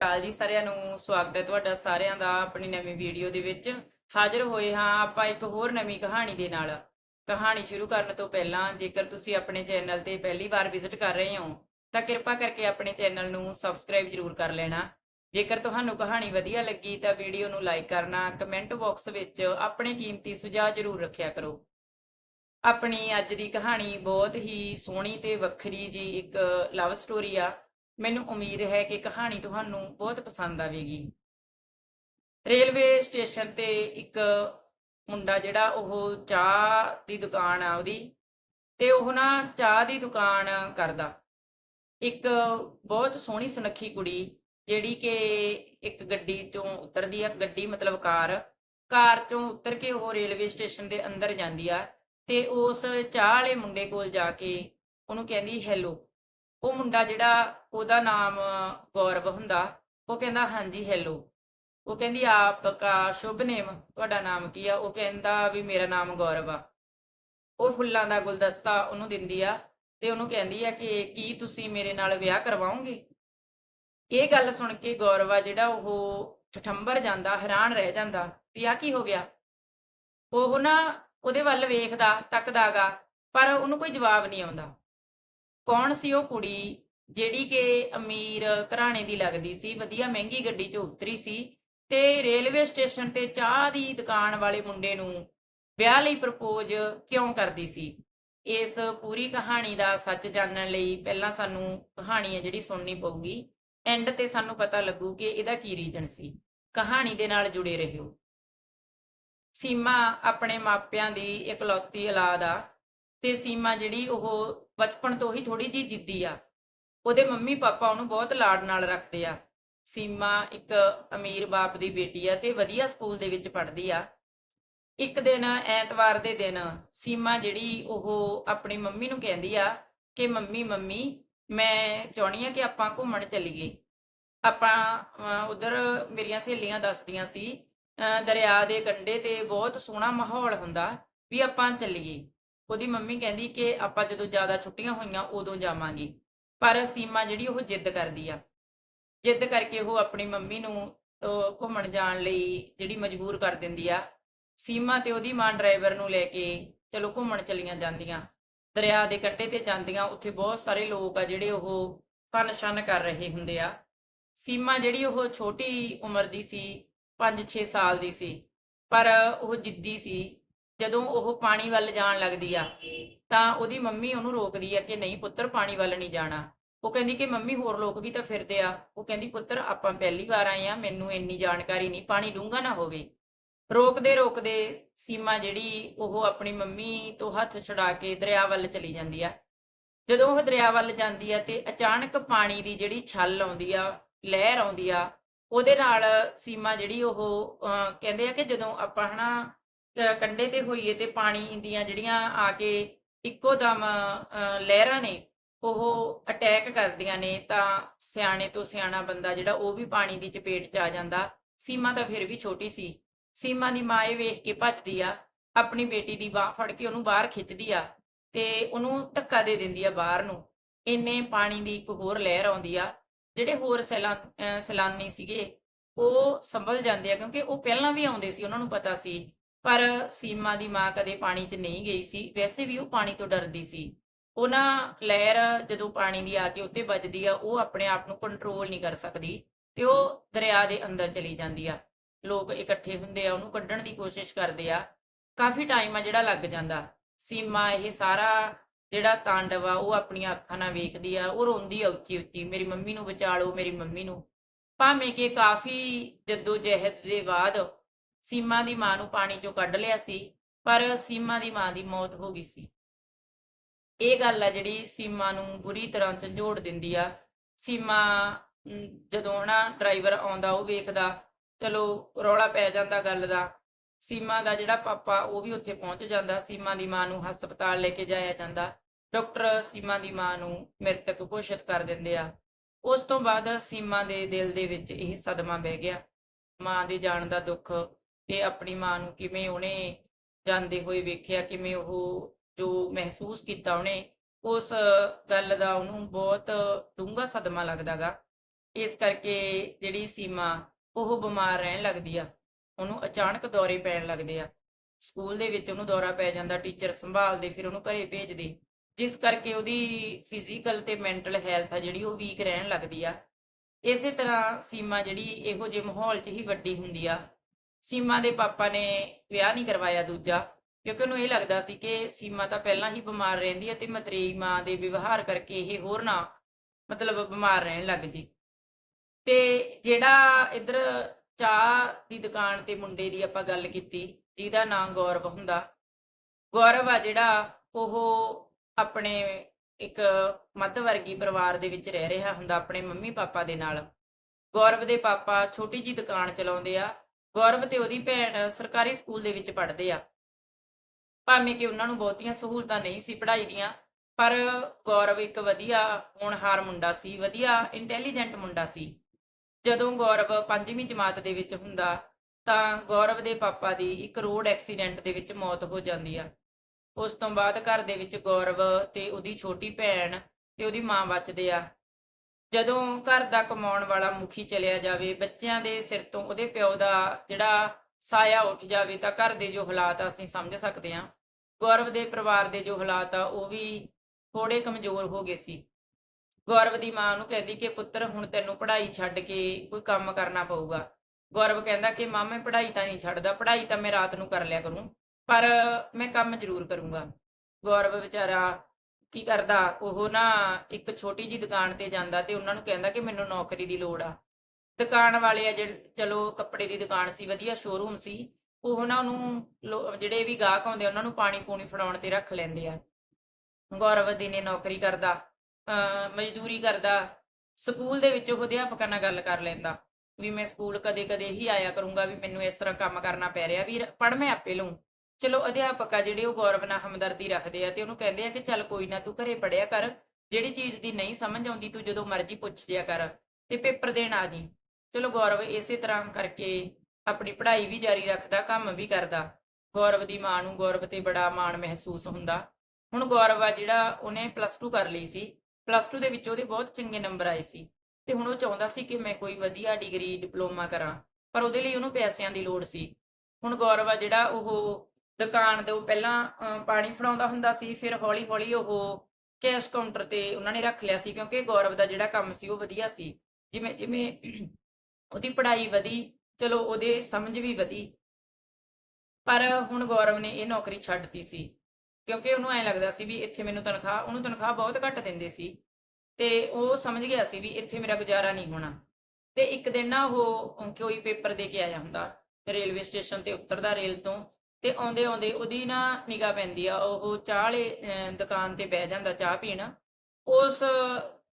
ਕਾਲ ਜੀ ਸਾਰਿਆਂ ਨੂੰ ਸਵਾਗਤ ਹੈ ਤੁਹਾਡਾ ਸਾਰਿਆਂ ਦਾ ਆਪਣੀ ਨਵੀਂ ਵੀਡੀਓ ਦੇ ਵਿੱਚ। ਹਾਜ਼ਰ ਹੋਏ ਹਾਂ ਆਪਾਂ ਇੱਕ ਹੋਰ ਨਵੀਂ ਕਹਾਣੀ ਦੇ ਨਾਲ। ਕਹਾਣੀ ਸ਼ੁਰੂ ਕਰਨ ਤੋਂ ਪਹਿਲਾਂ ਜੇਕਰ ਤੁਸੀਂ ਆਪਣੇ ਚੈਨਲ ਤੇ ਪਹਿਲੀ ਵਾਰ ਵਿਜ਼ਿਟ ਕਰ ਰਹੇ ਹੋ, ਤਾਂ ਕਿਰਪਾ ਕਰਕੇ ਆਪਣੇ ਚੈਨਲ ਨੂੰ ਸਬਸਕ੍ਰਾਈਬ ਜ਼ਰੂਰ ਕਰ ਲੈਣਾ। ਜੇਕਰ ਤੁਹਾਨੂੰ ਕਹਾਣੀ ਵਧੀਆ ਲੱਗੀ ਤਾਂ ਵੀਡੀਓ ਨੂੰ ਲਾਈਕ ਕਰਨਾ, ਕਮੈਂਟ ਬਾਕਸ ਵਿੱਚ ਆਪਣੇ ਕੀਮਤੀ ਸੁਝਾਅ ਜ਼ਰੂਰ ਰੱਖਿਆ ਕਰੋ। ਆਪਣੀ ਅੱਜ ਦੀ ਕਹਾਣੀ ਬਹੁਤ ਹੀ ਸੋਹਣੀ ਤੇ ਵੱਖਰੀ ਜੀ ਇੱਕ ਲਵ ਸਟੋਰੀ ਆ। ਮੈਨੂੰ ਉਮੀਦ ਹੈ ਕਿ ਕਹਾਣੀ ਤੁਹਾਨੂੰ ਬਹੁਤ ਪਸੰਦ ਆਵੇਗੀ। ਰੇਲਵੇ ਸਟੇਸ਼ਨ ਤੇ ਇੱਕ ਮੁੰਡਾ ਜਿਹੜਾ ਉਹ ਚਾਹ ਦੀ ਦੁਕਾਨ ਆ ਉਹਦੀ ਤੇ ਉਹ ਨਾ ਚਾਹ ਦੀ ਦੁਕਾਨ ਕਰਦਾ। ਇੱਕ ਬਹੁਤ ਸੋਹਣੀ ਸੁਨੱਖੀ ਕੁੜੀ ਜਿਹੜੀ ਕਿ ਇੱਕ ਗੱਡੀ ਚੋਂ ਉਤਰਦੀ ਆ ਗੱਡੀ ਮਤਲਬ ਕਾਰ ਕਾਰ ਚੋਂ ਉਤਰ ਕੇ ਉਹ ਰੇਲਵੇ ਸਟੇਸ਼ਨ ਦੇ ਅੰਦਰ ਜਾਂਦੀ ਆ ਤੇ ਉਸ ਚਾਹ ਵਾਲੇ ਮੁੰਡੇ ਕੋਲ ਜਾ ਕੇ ਉਹਨੂੰ ਕਹਿੰਦੀ, ਹੈਲੋ। ਉਹ ਮੁੰਡਾ ਜਿਹੜਾ ਉਹਦਾ ਨਾਮ ਗੌਰਵ ਹੁੰਦਾ, ਉਹ ਕਹਿੰਦਾ, ਹਾਂਜੀ ਹੈਲੋ ਉਹ ਕਹਿੰਦੀ, ਆਪ ਕਾ ਸ਼ੁਭ ਨੇਮ, ਤੁਹਾਡਾ ਨਾਮ ਕੀ ਆ? ਉਹ ਕਹਿੰਦਾ ਵੀ, ਮੇਰਾ ਨਾਮ ਗੌਰਵ ਆ। ਉਹ ਫੁੱਲਾਂ ਦਾ ਗੁਲਦਸਤਾ ਉਹਨੂੰ ਦਿੰਦੀ ਆ ਤੇ ਉਹਨੂੰ ਕਹਿੰਦੀ ਆ ਕਿ ਕੀ ਤੁਸੀਂ ਮੇਰੇ ਨਾਲ ਵਿਆਹ ਕਰਵਾਓਗੇ? ਇਹ ਗੱਲ ਸੁਣ ਕੇ ਗੌਰਵ ਆ ਜਿਹੜਾ ਉਹ ਠਠੰਬਰ ਜਾਂਦਾ, ਹੈਰਾਨ ਰਹਿ ਜਾਂਦਾ ਵੀ ਆ ਕੀ ਹੋ ਗਿਆ? ਉਹ ਨਾ ਉਹਦੇ ਵੱਲ ਵੇਖਦਾ, ਤੱਕਦਾਗਾ, ਪਰ ਉਹਨੂੰ ਕੋਈ ਜਵਾਬ ਨਹੀਂ ਆਉਂਦਾ। ਕੌਣ ਸੀ ਉਹ ਕੁੜੀ ਜਿਹੜੀ ਕਿ ਅਮੀਰ ਘਰਾਣੇ ਦੀ ਲੱਗਦੀ ਸੀ, ਵਧੀਆ ਮਹਿੰਗੀ ਗੱਡੀ ਚ ਉਤਰੀ ਸੀ ਤੇ ਰੇਲਵੇ ਸਟੇਸ਼ਨ ਤੇ ਚਾਹ ਦੀ ਦੁਕਾਨ ਵਾਲੇ ਮੁੰਡੇ ਨੂੰ ਵਿਆਹ ਲਈ ਪ੍ਰਪੋਜ਼ ਕਿਉਂ ਕਰਦੀ ਸੀ? ਇਸ ਪੂਰੀ ਕਹਾਣੀ ਦਾ ਸੱਚ ਜਾਣਨ ਲਈ ਪਹਿਲਾਂ ਸਾਨੂੰ ਕਹਾਣੀ ਹੈ ਜਿਹੜੀ ਸੁਣਨੀ ਪਊਗੀ। ਐਂਡ ਤੇ ਸਾਨੂੰ ਪਤਾ ਲੱਗੂ ਕਿ ਇਹਦਾ ਕੀ ਰੀਜ਼ਨ ਸੀ। ਕਹਾਣੀ ਦੇ ਨਾਲ ਜੁੜੇ ਰਹਿਓ ਸੀਮਾ ਆਪਣੇ ਮਾਪਿਆਂ ਦੀ ਇਕਲੌਤੀ ਔਲਾਦ ਆ। ਤੇ ਸੀਮਾ ਜਿਹੜੀ ਉਹ ਬਚਪਨ ਤੋਂ ਹੀ ਥੋੜੀ ਜੀ ਜਿੱਦੀ ਆ। ਉਹਦੇ ਮੰਮੀ ਪਾਪਾ ਉਹਨੂੰ ਬਹੁਤ ਲਾਡ ਨਾਲ ਰੱਖਦੇ ਆ। ਸੀਮਾ ਇੱਕ ਅਮੀਰ ਬਾਪ ਦੀ ਬੇਟੀ ਆ ਤੇ ਵਧੀਆ ਸਕੂਲ ਦੇ ਵਿੱਚ ਪੜ੍ਹਦੀ ਆ। ਇੱਕ ਦਿਨ ਐਤਵਾਰ ਦੇ ਦਿਨ ਸੀਮਾ ਜਿਹੜੀ ਉਹ ਆਪਣੀ ਮੰਮੀ ਨੂੰ ਕਹਿੰਦੀ ਆ ਕਿ, ਮੰਮੀ ਮੰਮੀ, ਮੈਂ ਚਾਹਣੀ ਆ ਕਿ ਆਪਾਂ ਘੁੰਮਣ ਚੱਲੀਏ। ਆਪਾਂ ਉਧਰ ਮੇਰੀਆਂ ਸਹੇਲੀਆਂ ਦੱਸਦੀਆਂ ਸੀ, ਅਹ, ਦਰਿਆ ਦੇ ਕੰਢੇ ਤੇ ਬਹੁਤ ਸੋਹਣਾ ਮਾਹੌਲ ਹੁੰਦਾ ਵੀ ਆਪਾਂ ਚੱਲੀਏ। ਉਹਦੀ ਮੰਮੀ ਕਹਿੰਦੀ ਕਿ ਆਪਾਂ ਜਦੋਂ ਜ਼ਿਆਦਾ ਛੁੱਟੀਆਂ ਹੋਈਆਂ ਉਦੋਂ ਜਾਵਾਂਗੇ। ਪਰ ਸੀਮਾ ਜਿਹੜੀ ਉਹ ਜਿੱਦ ਕਰਦੀ ਆ। ਜਿੱਦ ਕਰਕੇ ਉਹ ਆਪਣੀ ਮੰਮੀ ਨੂੰ ਘੁੰਮਣ ਜਾਣ ਲਈ ਜਿਹੜੀ ਮਜਬੂਰ ਕਰ ਦਿੰਦੀ ਆ। ਸੀਮਾ ਤੇ ਉਹਦੀ ਮਾਂ ਡਰਾਈਵਰ ਨੂੰ ਲੈ ਕੇ ਚਲੋ ਘੁੰਮਣ ਚਲੀਆਂ ਜਾਂਦੀਆਂ। ਦਰਿਆ ਦੇ ਕੰਢੇ ਤੇ ਜਾਂਦੀਆਂ। ਉੱਥੇ ਬਹੁਤ ਸਾਰੇ ਲੋਕ ਆ ਜਿਹੜੇ ਉਹ ਫਨ ਕਰ ਰਹੇ ਹੁੰਦੇ ਆ। ਸੀਮਾ ਜਿਹੜੀ ਉਹ ਛੋਟੀ ਉਮਰ ਦੀ ਸੀ 5-6 ਸਾਲ ਦੀ ਸੀ। ਪਰ ਉਹ ਜਿੱਦੀ ਸੀ। ਜਦੋਂ ਉਹ ਪਾਣੀ ਵੱਲ ਜਾਣ ਲੱਗਦੀ ਆ ਤਾਂ ਉਹਦੀ ਮੰਮੀ ਉਹਨੂੰ ਰੋਕਦੀ ਆ ਕਿ ਨਹੀਂ ਪੁੱਤਰ ਪਾਣੀ ਵੱਲ ਨਹੀਂ ਜਾਣਾ। ਉਹ ਕਹਿੰਦੀ ਕਿ ਮੰਮੀ ਹੋਰ ਲੋਕ ਵੀ ਤਾਂ ਫਿਰਦੇ ਆ। ਉਹ ਕਹਿੰਦੀ ਪੁੱਤਰ ਆਪਾਂ ਪਹਿਲੀ ਵਾਰ ਆਏ ਆ ਮੈਨੂੰ ਇੰਨੀ ਜਾਣਕਾਰੀ ਨਹੀਂ ਪਾਣੀ ਡੂੰਘਾ ਨਾ ਹੋਵੇ। ਰੋਕਦੇ ਰੋਕਦੇ ਸੀਮਾ ਜਿਹੜੀ ਉਹ ਆਪਣੀ ਮੰਮੀ ਤੋਂ ਹੱਥ ਛੁਡਾ ਕੇ ਦਰਿਆ ਵੱਲ ਚਲੀ ਜਾਂਦੀ ਆ। ਜਦੋਂ ਉਹ ਦਰਿਆ ਵੱਲ ਜਾਂਦੀ ਆ ਤੇ ਅਚਾਨਕ ਪਾਣੀ ਦੀ ਜਿਹੜੀ ਛੱਲ ਆਉਂਦੀ ਆ ਲਹਿਰ ਆਉਂਦੀ ਆ ਉਹਦੇ ਨਾਲ ਸੀਮਾ ਜਿਹੜੀ ਉਹ ਅਹ, ਕਹਿੰਦੇ ਆ ਕਿ ਜਦੋਂ ਆਪਾਂ ਹਨਾ ਅਹ, ਕੰਢੇ ਤੇ ਹੋਈਏ ਤੇ ਪਾਣੀ ਦੀਆਂ ਜਿਹੜੀਆਂ ਆ ਕੇ ਇੱਕੋ ਦਮ ਲਹਿਰਾਂ ਨੇ ਉਹ ਅਟੈਕ ਕਰਦੀਆਂ ਨੇ ਤਾਂ ਸਿਆਣੇ ਤੋਂ ਸਿਆਣਾ ਬੰਦਾ ਜਿਹੜਾ ਉਹ ਵੀ ਪਾਣੀ ਦੀ ਚਪੇਟ 'ਚ ਆ ਜਾਂਦਾ। ਸੀਮਾ ਤਾਂ ਫਿਰ ਵੀ ਛੋਟੀ ਸੀ। ਸੀਮਾ ਦੀ ਮਾਂ ਇਹ ਵੇਖ ਕੇ ਭੱਜਦੀ ਆ ਆਪਣੀ ਬੇਟੀ ਦੀ ਬਾਹ ਫੜ ਕੇ ਉਹਨੂੰ ਬਾਹਰ ਖਿੱਚਦੀ ਆ ਤੇ ਉਹਨੂੰ ਧੱਕਾ ਦੇ ਦਿੰਦੀ ਆ ਬਾਹਰ ਨੂੰ। ਇੰਨੇ ਪਾਣੀ ਦੀ ਇੱਕ ਹੋਰ ਲਹਿਰ ਆਉਂਦੀ ਆ ਜਿਹੜੇ ਹੋਰ ਸੈਲਾ ਸੈਲਾਨੀ ਸੀਗੇ ਉਹ ਸੰਭਲ ਜਾਂਦੇ ਆ ਕਿਉਂਕਿ ਉਹ ਪਹਿਲਾਂ ਵੀ ਆਉਂਦੇ ਸੀ ਉਹਨਾਂ ਨੂੰ ਪਤਾ ਸੀ। ਪਰ ਸੀਮਾ ਦੀ ਮਾਂ ਕਦੇ ਪਾਣੀ 'ਚ ਨਹੀਂ ਗਈ ਸੀ। ਵੈਸੇ ਵੀ ਉਹ ਪਾਣੀ ਤੋਂ ਡਰਦੀ ਸੀ। ਉਹ ਨਾ ਲਹਿਰ ਜਦੋਂ ਪਾਣੀ ਦੀ ਆ ਕੇ ਉੱਤੇ ਵੱਜਦੀ ਆ, ਉਹ ਆਪਣੇ ਆਪ ਨੂੰ ਕੰਟਰੋਲ ਨਹੀਂ ਕਰ ਸਕਦੀ ਤੇ ਉਹ ਦਰਿਆ ਦੇ ਅੰਦਰ ਚਲੀ ਜਾਂਦੀ ਆ। ਲੋਕ ਇਕੱਠੇ ਹੁੰਦੇ ਆ, ਉਹਨੂੰ ਕੱਢਣ ਦੀ ਕੋਸ਼ਿਸ਼ ਕਰਦੇ ਆ। ਕਾਫੀ ਟਾਈਮ ਆ ਜਿਹੜਾ ਲੱਗ ਜਾਂਦਾ। ਸੀਮਾ ਇਹ ਸਾਰਾ ਜਿਹੜਾ ਤਾਂਡਵ ਆ, ਉਹ ਆਪਣੀਆਂ ਅੱਖਾਂ ਨਾਲ ਵੇਖਦੀ ਆ, ਉਹ ਰੋਂਦੀ ਆ ਉੱਚੀ ਉੱਚੀ, ਮੇਰੀ ਮੰਮੀ ਨੂੰ ਬਚਾ ਲਓ, ਮੇਰੀ ਮੰਮੀ ਨੂੰ। ਭਾਵੇਂ ਕਿ ਕਾਫੀ ਜੱਦੋ ਜਹਿਦ ਦੇ ਬਾਅਦ ਸੀਮਾ ਦੀ ਮਾਂ ਨੂੰ ਪਾਣੀ ਚੋਂ ਕੱਢ ਲਿਆ ਸੀ, ਪਰ ਸੀਮਾ ਦੀ ਮਾਂ ਦੀ ਮੌਤ ਹੋ ਗਈ ਸੀ। ਇਹ ਗੱਲ ਆ ਜਿਹੜੀ ਸੀਮਾ ਨੂੰ ਬੁਰੀ ਤਰ੍ਹਾਂ ਝੰਜੋੜ ਦਿੰਦੀ ਆ। ਸੀਮਾ ਜਦੋਂ ਨਾ ਡਰਾਈਵਰ ਆਉਂਦਾ, ਉਹ ਵੇਖਦਾ, ਚਲੋ, ਰੌਲਾ ਪੈ ਜਾਂਦਾ ਗੱਲ ਦਾ। ਸੀਮਾ ਦਾ ਜਿਹੜਾ ਪਾਪਾ, ਉਹ ਵੀ ਉੱਥੇ ਪਹੁੰਚ ਜਾਂਦਾ। ਸੀਮਾ ਦੀ ਮਾਂ ਨੂੰ ਹਸਪਤਾਲ ਲੈ ਕੇ ਜਾਇਆ ਜਾਂਦਾ। ਡਾਕਟਰ ਸੀਮਾ ਦੀ ਮਾਂ ਨੂੰ ਮ੍ਰਿਤਕ ਘੋਸ਼ਿਤ ਕਰ ਦਿੰਦੇ ਆ। ਉਸ ਤੋਂ ਬਾਅਦ ਸੀਮਾ ਦੇ ਦਿਲ ਦੇ ਵਿੱਚ ਇਹ ਸਦਮਾ ਬਹਿ ਗਿਆ। ਮਾਂ ਦੇ ਜਾਣ ਦਾ ਦੁੱਖ ਤੇ ਆਪਣੀ ਮਾਂ ਨੂੰ ਕਿਵੇਂ ਉਹਨੇ ਜਾਂਦੇ ਹੋਏ ਵੇਖਿਆ, ਕਿਵੇਂ ਉਹ ਜੋ ਮਹਿਸੂਸ ਕੀਤਾ ਉਹਨੇ, ਉਸ ਗੱਲ ਦਾ ਉਹਨੂੰ ਬਹੁਤ ਡੂੰਘਾ ਸਦਮਾ ਲੱਗਦਾਗਾ। ਇਸ ਕਰਕੇ ਜਿਹੜੀ ਸੀਮਾ, ਉਹ ਬਿਮਾਰ ਰਹਿਣ ਲੱਗਦੀ ਆ। ਉਹਨੂੰ ਅਚਾਨਕ ਦੌਰੇ ਪੈਣ ਲੱਗਦੇ ਆ। ਸਕੂਲ ਦੇ ਵਿੱਚ ਉਹਨੂੰ ਦੌਰਾ ਪੈ ਜਾਂਦਾ, ਟੀਚਰ ਸੰਭਾਲਦੇ, ਫਿਰ ਉਹਨੂੰ ਘਰੇ ਭੇਜਦੇ। ਜਿਸ ਕਰਕੇ ਉਹਦੀ ਫਿਜ਼ੀਕਲ ਤੇ ਮੈਂਟਲ ਹੈਲਥ ਆ ਜਿਹੜੀ ਉਹ ਵੀਕ ਰਹਿਣ ਲੱਗਦੀ ਆ। ਇਸੇ ਤਰ੍ਹਾਂ ਸੀਮਾ ਜਿਹੜੀ ਇਹੋ ਜਿਹੇ ਮਾਹੌਲ 'ਚ ਹੀ ਵੱਡੀ ਹੁੰਦੀ ਆ। ਸੀਮਾ ਦੇ ਪਾਪਾ ਨੇ ਵਿਆਹ ਨਹੀਂ ਕਰਵਾਇਆ ਦੂਜਾ, ਕਿਉਂਕਿ ਉਹਨੂੰ ਇਹ ਲੱਗਦਾ ਸੀ ਕਿ ਸੀਮਾ ਤਾਂ ਪਹਿਲਾਂ ਹੀ ਬਿਮਾਰ ਰਹਿੰਦੀ ਹੈ ਤੇ ਮਤਰੇਈ ਮਾਂ ਦੇ ਵਿਵਹਾਰ ਕਰਕੇ ਇਹ ਹੋਰ ਨਾ ਮਤਲਬ ਬਿਮਾਰ ਰਹਿਣ ਲੱਗ ਜੀ। ਤੇ ਜਿਹੜਾ ਇੱਧਰ ਚਾਹ ਦੀ ਦੁਕਾਨ ਤੇ ਮੁੰਡੇ ਦੀ ਆਪਾਂ ਗੱਲ ਕੀਤੀ, ਜਿਹਦਾ ਨਾਮ ਗੌਰਵ ਹੁੰਦਾ, ਗੌਰਵ ਆ ਜਿਹੜਾ ਉਹ ਆਪਣੇ ਇੱਕ ਮੱਧ ਵਰਗੀ ਪਰਿਵਾਰ ਦੇ ਵਿੱਚ ਰਹਿ ਰਿਹਾ ਹੁੰਦਾ, ਆਪਣੇ ਮੰਮੀ ਪਾਪਾ ਦੇ ਨਾਲ। ਗੌਰਵ ਦੇ ਪਾਪਾ ਛੋਟੀ ਜੀ ਦੁਕਾਨ ਚਲਾਉਂਦੇ ਆ ਗੌਰਵ ਤੇ ਉਹਦੀ ਭੈਣ ਸਰਕਾਰੀ ਸਕੂਲ ਦੇ ਵਿੱਚ ਪੜ੍ਹਦੇ ਆ। ਭਾਵੇਂ ਕਿ ਉਹਨਾਂ ਨੂੰ ਬਹੁਤੀਆਂ ਸਹੂਲਤਾਂ ਨਹੀਂ ਸੀ ਪੜ੍ਹਾਈ ਦੀਆਂ, ਪਰ ਗੌਰਵ ਇੱਕ ਵਧੀਆ ਹੋਣਹਾਰ ਮੁੰਡਾ ਸੀ, ਵਧੀਆ ਇੰਟੈਲੀਜੈਂਟ ਮੁੰਡਾ ਸੀ। ਜਦੋਂ ਗੌਰਵ ਪੰਜਵੀਂ ਜਮਾਤ ਦੇ ਵਿੱਚ ਹੁੰਦਾ, ਤਾਂ ਗੌਰਵ ਦੇ ਪਾਪਾ ਦੀ ਇੱਕ ਰੋਡ ਐਕਸੀਡੈਂਟ ਦੇ ਵਿੱਚ ਮੌਤ ਹੋ ਜਾਂਦੀ ਆ। ਉਸ ਤੋਂ ਬਾਅਦ ਘਰ ਦੇ ਵਿੱਚ ਗੌਰਵ ਤੇ ਉਹਦੀ ਛੋਟੀ ਭੈਣ ਤੇ ਉਹਦੀ ਮਾਂ ਬਚਦੇ ਆ। ਜਦੋਂ ਘਰ ਦਾ ਕਮਾਉਣ ਵਾਲਾ ਮੁਖੀ ਚਲਿਆ ਜਾਵੇ, ਬੱਚਿਆਂ ਦੇ ਸਿਰ ਤੋਂ ਉਹਦੇ ਪਿਓ ਦਾ ਜਿਹੜਾ ਸਾਇਆ ਉੱਠ ਜਾਵੇ ਤਾਂ ਘਰ ਦੇ ਜੋ ਹਾਲਾਤ ਆ, ਅਸੀਂ ਸਮਝ ਸਕਦੇ ਹਾਂ। ਗੌਰਵ ਦੇ ਪਰਿਵਾਰ ਦੇ ਜੋ ਹਾਲਾਤ ਆ, ਉਹ ਵੀ ਥੋੜੇ ਕਮਜ਼ੋਰ ਹੋ ਗਏ ਸੀ। ਗੌਰਵ ਦੀ ਮਾਂ ਨੂੰ ਕਹਿੰਦੀ ਕਿ ਪੁੱਤਰ, ਹੁਣ ਤੈਨੂੰ ਪੜ੍ਹਾਈ ਛੱਡ ਕੇ ਕੋਈ ਕੰਮ ਕਰਨਾ ਪਊਗਾ। ਗੌਰਵ ਕਹਿੰਦਾ ਕਿ ਮਾਂ, ਮੈਂ ਪੜ੍ਹਾਈ ਤਾਂ ਨਹੀਂ ਛੱਡਦਾ, ਪੜ੍ਹਾਈ ਤਾਂ ਮੈਂ ਰਾਤ ਨੂੰ ਕਰ ਲਿਆ ਕਰੂੰ, ਪਰ ਮੈਂ ਕੰਮ ਜ਼ਰੂਰ ਕਰੂੰਗਾ। ਗੌਰਵ ਵਿਚਾਰਾ ਕੀ ਕਰਦਾ? ਉਹ ਨਾ ਇੱਕ ਛੋਟੀ ਜੀ ਦੁਕਾਨ ਤੇ ਜਾਂਦਾ ਤੇ ਉਹਨਾਂ ਨੂੰ ਕਹਿੰਦਾ ਕਿ ਮੈਨੂੰ ਨੌਕਰੀ ਦੀ ਲੋੜ ਆ। ਦੁਕਾਨ ਵਾਲੇ ਆ ਜਿਹੜੇ, ਚਲੋ ਕੱਪੜੇ ਦੀ ਦੁਕਾਨ ਸੀ, ਵਧੀਆ ਸ਼ੋਰੂਮ ਸੀ, ਉਹ ਨਾ ਉਹਨੂੰ ਲੋ- ਜਿਹੜੇ ਵੀ ਗਾਹਕ ਆਉਂਦੇ ਉਹਨਾਂ ਨੂੰ ਪਾਣੀ ਪੂਣੀ ਫੜਾਉਣ ਤੇ ਰੱਖ ਲੈਂਦੇ ਆ। ਗੌਰਵ ਨੇ ਨੌਕਰੀ ਕਰਦਾ, ਅਹ ਮਜ਼ਦੂਰੀ ਕਰਦਾ, ਸਕੂਲ ਦੇ ਵਿੱਚ ਉਹ ਅਧਿਆਪਕਾਂ ਨਾਲ ਗੱਲ ਕਰ ਲੈਂਦਾ, ਵੀ ਮੈਂ ਸਕੂਲ ਕਦੇ-ਕਦੇ ਹੀ ਆਇਆ ਕਰੂੰਗਾ, ਵੀ ਮੈਨੂੰ ਇਸ ਤਰ੍ਹਾਂ ਕੰਮ ਕਰਨਾ ਪੈ ਰਿਹਾ, ਵੀ ਪੜ ਮੈਂ ਆਪੇ ਲਊਂ। ਚਲੋ ਅਧਿਆਪਕ ਆ ਜਿਹੜੇ ਉਹ ਗੌਰਵ ਨਾਲ ਹਮਦਰਦੀ ਰੱਖਦੇ ਆ ਤੇ ਉਹਨੂੰ ਕਹਿੰਦੇ ਆ ਕਿ ਚੱਲ ਕੋਈ ਨਾ ਤੂੰ ਘਰੇ ਪੜਿਆ ਕਰ, ਜਿਹੜੀ ਚੀਜ਼ ਦੀ ਨਹੀਂ ਸਮਝ ਆਉਂਦੀ ਤੂੰ ਜਦੋਂ ਮਰਜ਼ੀ ਪੁੱਛ ਜਿਆ ਕਰ ਤੇ ਪੇਪਰ ਦੇਣ ਆ ਜੀ। ਚਲੋ ਗੌਰਵ ਇਸੇ ਤਰ੍ਹਾਂ ਕਰਕੇ ਆਪਣੀ ਪੜ੍ਹਾਈ ਵੀ ਜਾਰੀ ਰੱਖਦਾ, ਕੰਮ ਵੀ ਕਰਦਾ। ਗੌਰਵ ਦੀ ਮਾਂ ਨੂੰ ਗੌਰਵ ਤੇ ਬੜਾ ਮਾਣ ਮਹਿਸੂਸ ਹੁੰਦਾ। ਹੁਣ ਗੌਰਵ ਆ ਜਿਹੜਾ ਉਹਨੇ ਪਲੱਸ 2 ਕਰ ਲਈ ਸੀ। ਪਲੱਸ 2 ਦੇ ਵਿੱਚ ਉਹਦੇ ਬਹੁਤ ਚੰਗੇ ਨੰਬਰ ਆਏ ਸੀ। ਤੇ ਹੁਣ ਉਹ ਚਾਹੁੰਦਾ ਸੀ ਕਿ ਮੈਂ ਕੋਈ ਵਧੀਆ ਡਿਗਰੀ ਡਿਪਲੋਮਾ ਕਰਾਂ, ਪਰ ਉਹਦੇ ਲਈ ਉਹਨੂੰ ਪੈਸਿਆਂ ਦੀ ਲੋੜ ਸੀ। ਹੁਣ ਗੌਰਵ ਆ ਜਿਹੜਾ ਉਹ ਦੁਕਾਨ ਦੇ ਉਹ ਪਹਿਲਾਂ ਪਾਣੀ ਫੜਾਉਂਦਾ ਹੁੰਦਾ ਸੀ, ਫਿਰ ਹੌਲੀ ਹੌਲੀ ਉਹ ਕੈਸ਼ ਕਾਊਂਟਰ ਤੇ ਉਹਨਾਂ ਨੇ ਰੱਖ ਲਿਆ ਸੀ, ਕਿਉਂਕਿ ਗੌਰਵ ਦਾ ਜਿਹੜਾ ਕੰਮ ਸੀ, ਉਹ ਵਧੀਆ ਸੀ। ਜਿਵੇਂ ਜਿਵੇਂ ਉਹਦੀ ਪੜ੍ਹਾਈ ਵਧੀ, ਚਲੋ ਉਹਦੇ ਸਮਝ ਵੀ ਵਧੀ। ਪਰ ਹੁਣ ਗੌਰਵ ਨੇ ਇਹ ਨੌਕਰੀ ਛੱਡਤੀ ਸੀ, ਕਿਉਂਕਿ ਉਹਨੂੰ ਐਂ ਲੱਗਦਾ ਸੀ ਵੀ ਇੱਥੇ ਮੈਨੂੰ ਤਨਖਾਹ, ਉਹਨੂੰ ਤਨਖਾਹ ਬਹੁਤ ਘੱਟ ਦਿੰਦੇ ਸੀ। ਤੇ ਉਹ ਸਮਝ ਗਿਆ ਸੀ ਵੀ ਇੱਥੇ ਮੇਰਾ ਗੁਜ਼ਾਰਾ ਨਹੀਂ ਹੋਣਾ। ਤੇ ਇੱਕ ਦਿਨ ਨਾ ਉਹ ਕੋਈ ਪੇਪਰ ਦੇ ਕੇ ਆਇਆ ਹੁੰਦਾ, ਰੇਲਵੇ ਸਟੇਸ਼ਨ ਤੇ ਉਤਰਦਾ ਰੇਲ ਤੋਂ। ਤੇ ਆਉਂਦੇ ਆਉਂਦੇ ਉਹਦੀ ਨਾ ਨਿਗਾਹ ਪੈਂਦੀ ਆ, ਉਹ ਚਾਹ ਵਾਲੇ ਦੁਕਾਨ ਤੇ ਬਹਿ ਜਾਂਦਾ ਚਾਹ ਪੀਣ। ਉਸ